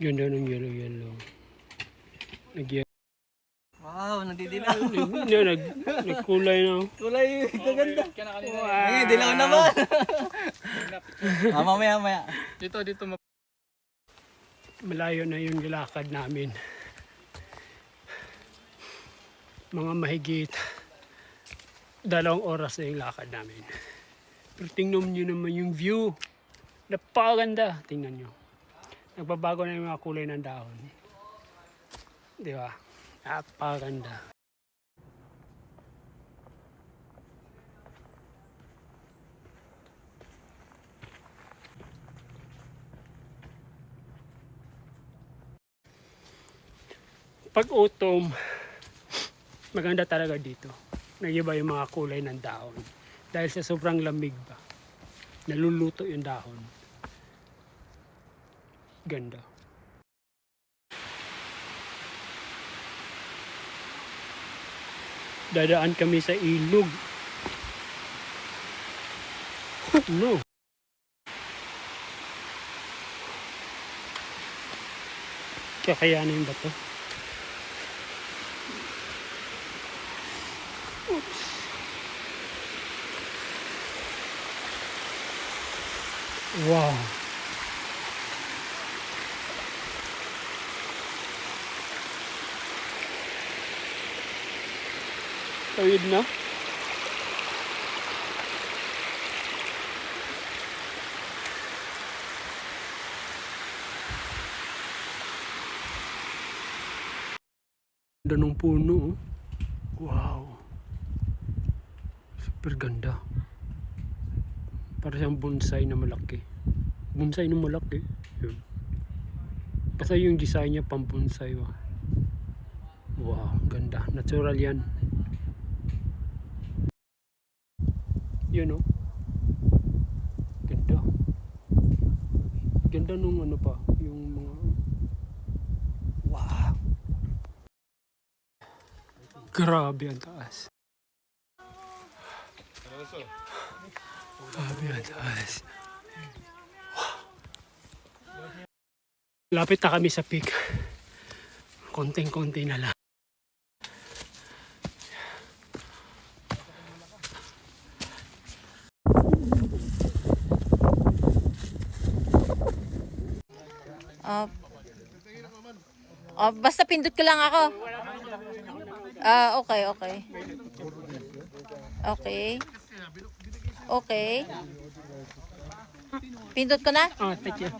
Ganda ng yellow-yellow. nag Wow, nagdidilaw. Yan, nag, nagkulay na. Kulay, kaganda. Ay, dilaw naman. ah, mamaya, mamaya. Dito, dito. ma- Malayo na yung lakad namin. Mga mahigit dalawang oras na yung lakad namin. Pero tingnan nyo naman yung view. Napakaganda. Tingnan nyo. Nagbabago na yung mga kulay ng dahon. Di ba? Napakaganda. Pag autumn, maganda talaga dito. Nagiba yung mga kulay ng dahon. Dahil sa sobrang lamig ba. Naluluto yung dahon. Ganda. Dadaan kami sa ilog. no. Kakayanin ba to? Wow. Tawid na. Ganda ng puno. oh. Wow. Super ganda. Para siyang bonsai na malaki. Bonsai na malaki. Yun. Basta yung design niya pang bonsai. Wow. wow, ganda. Natural yan. Yun oh. Ganda. Ganda nung ano pa. Yung mga... Wow. Grabe ang taas. Grabe ang taas. Wow. Lapit na kami sa peak. Konting-konti na lang. Oh. Oh, basta pindot ko lang ako. Ah, okay, okay. Okay. Okay. Pindot ko na? Ah, thank you.